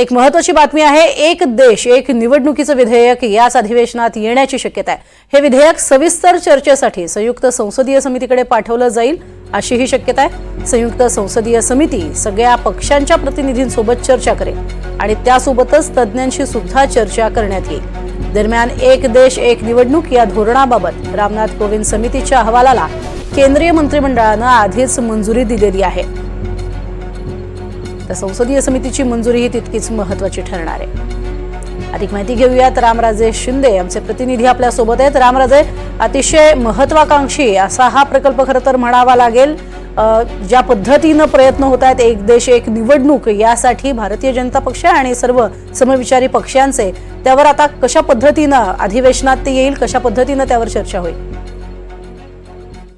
एक महत्वाची बातमी आहे एक देश एक निवडणुकीचं विधेयक याच अधिवेशनात येण्याची शक्यता आहे. हे विधेयक सविस्तर चर्चेसाठी संयुक्त संसदीय समितीकडे पाठवलं जाईल अशीही शक्यता आहे. संयुक्त संसदीय समिती सगळ्या पक्षांच्या प्रतिनिधींसोबत चर्चा करेल आणि त्यासोबतच तज्ज्ञांशी सुद्धा चर्चा करण्यात येईल. दरम्यान एक देश एक निवडणूक या धोरणाबाबत रामनाथ कोविंद समितीच्या अहवालाला केंद्रीय मंत्रिमंडळानं आधीच मंजुरी दिलेली आहे. तर संसदीय समितीची मंजुरी ही तितकीच महत्वाची ठरणार आहे. अधिक माहिती घेऊयात. रामराजे शिंदे आमचे प्रतिनिधी आपल्यासोबत आहेत. रामराजे अतिशय महत्वाकांक्षी असा हा प्रकल्प खरं तर म्हणावा लागेल. ज्या पद्धतीनं प्रयत्न होत आहेत एक देश एक निवडणूक यासाठी भारतीय जनता पक्ष आणि सर्व समविचारी पक्षांचे त्यावर आता कशा पद्धतीनं अधिवेशनात ते येईल कशा पद्धतीनं त्यावर चर्चा होईल?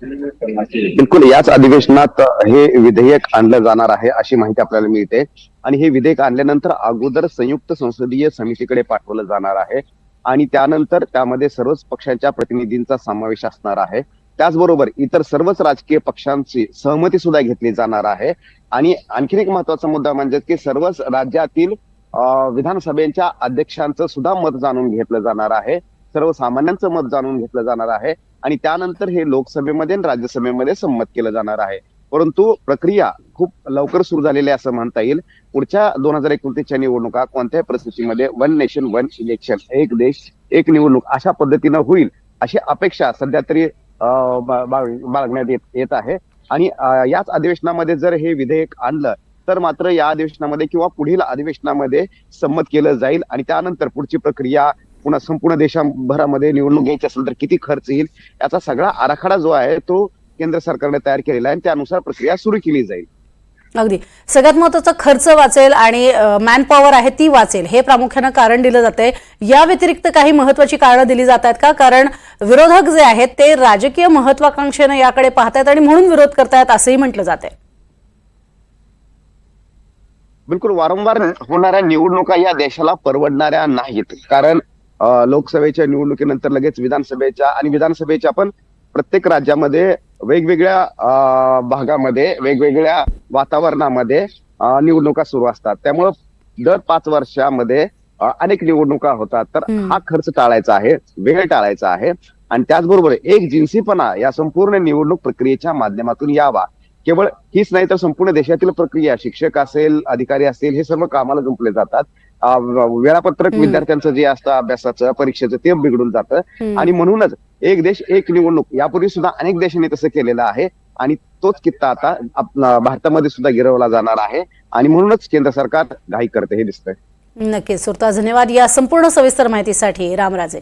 बिलकुल याच अधिवेशनात हे विधेयक आणलं जाणार आहे अशी माहिती आपल्याला मिळते. आणि हे विधेयक आणल्यानंतर अगोदर संयुक्त संसदीय समितीकडे पाठवलं जाणार आहे. आणि त्यानंतर त्यामध्ये सर्वच पक्षांच्या प्रतिनिधींचा समावेश असणार आहे. त्याचबरोबर इतर सर्वच राजकीय पक्षांची सहमती सुद्धा घेतली जाणार आहे. आणि आणखीन एक महत्त्वाचा मुद्दा म्हणजे की सर्वच राज्यातील विधानसभेच्या अध्यक्षांचं सुद्धा मत जाणून घेतलं जाणार आहे. सर्वसामान्यांचं मत जाणून घेतलं जाणार आहे आणि त्यानंतर हे लोकसभेमध्ये आणि राज्यसभेमध्ये संमत केलं जाणार आहे. परंतु प्रक्रिया खूप लवकर सुरू झालेली आहे असं म्हणता येईल. पुढच्या दोन हजार एकोणतीसच्या निवडणुका कोणत्याही परिस्थितीमध्ये वन नेशन वन इलेक्शन एक देश एक निवडणूक अशा पद्धतीनं होईल अशी अपेक्षा सध्या तरी अं, बाळगण्यात येत येत आहे. आणि याच अधिवेशनामध्ये जर हे विधेयक आणलं तर मात्र या अधिवेशनामध्ये किंवा पुढील अधिवेशनामध्ये संमत केलं जाईल आणि त्यानंतर पुढची प्रक्रिया पुन्हा संपूर्ण देशाभरामध्ये निवडणूक घ्यायची असेल तर किती खर्च येईल याचा सगळा आराखडा जो आहे तो केंद्र सरकारने तयार केलेला आहे आणि त्यानुसार प्रक्रिया सुरू केली जाईल. अगदी. सगळ्यात महत्त्वाचा खर्च वाचेल आणि मॅन पॉवर आहे ती वाचेल हे प्रामुख्यानं कारण दिलं जातंय. या व्यतिरिक्त काही महत्वाची कारणं दिली जात आहेत का? कारण विरोधक जे आहेत ते राजकीय महत्वाकांक्षेनं याकडे पाहतायत आणि म्हणून विरोध करतायत असंही म्हटलं जात आहे बिलकुल वारंवार होणाऱ्या निवडणुका या देशाला परवडणाऱ्या नाहीत. कारण लोकसभेच्या निवडणुकीनंतर लगेच विधानसभेच्या आणि विधानसभेच्या पण प्रत्येक राज्यामध्ये वेगवेगळ्या भागामध्ये वेगवेगळ्या वातावरणामध्ये निवडणुका सुरू असतात. त्यामुळं दर पाच वर्षामध्ये अनेक निवडणुका होतात. तर. हा खर्च टाळायचा आहे वेळ टाळायचा आहे. आणि त्याचबरोबर एक जिन्सीपणा या संपूर्ण निवडणूक प्रक्रियेच्या माध्यमातून यावा. केवळ हीच नाही तर संपूर्ण देशातील प्रक्रिया शिक्षक असेल अधिकारी असतील हे सर्व कामाला जुंपले जातात. वेळापत्रक. विद्यार्थ्यांचं जे असतं अभ्यासाचं परीक्षेचं ते बिघडून जातं. आणि म्हणूनच एक देश एक निवडणूक यापूर्वी सुद्धा अनेक देशांनी तसं केलेलं आहे. आणि तोच किस्सा आता आपला भारतामध्ये सुद्धा गिरवला जाणार आहे. आणि म्हणूनच केंद्र सरकार घाई करते हे दिसतंय. नक्कीच. सुरता धन्यवाद या संपूर्ण सविस्तर माहितीसाठी. रामराजे.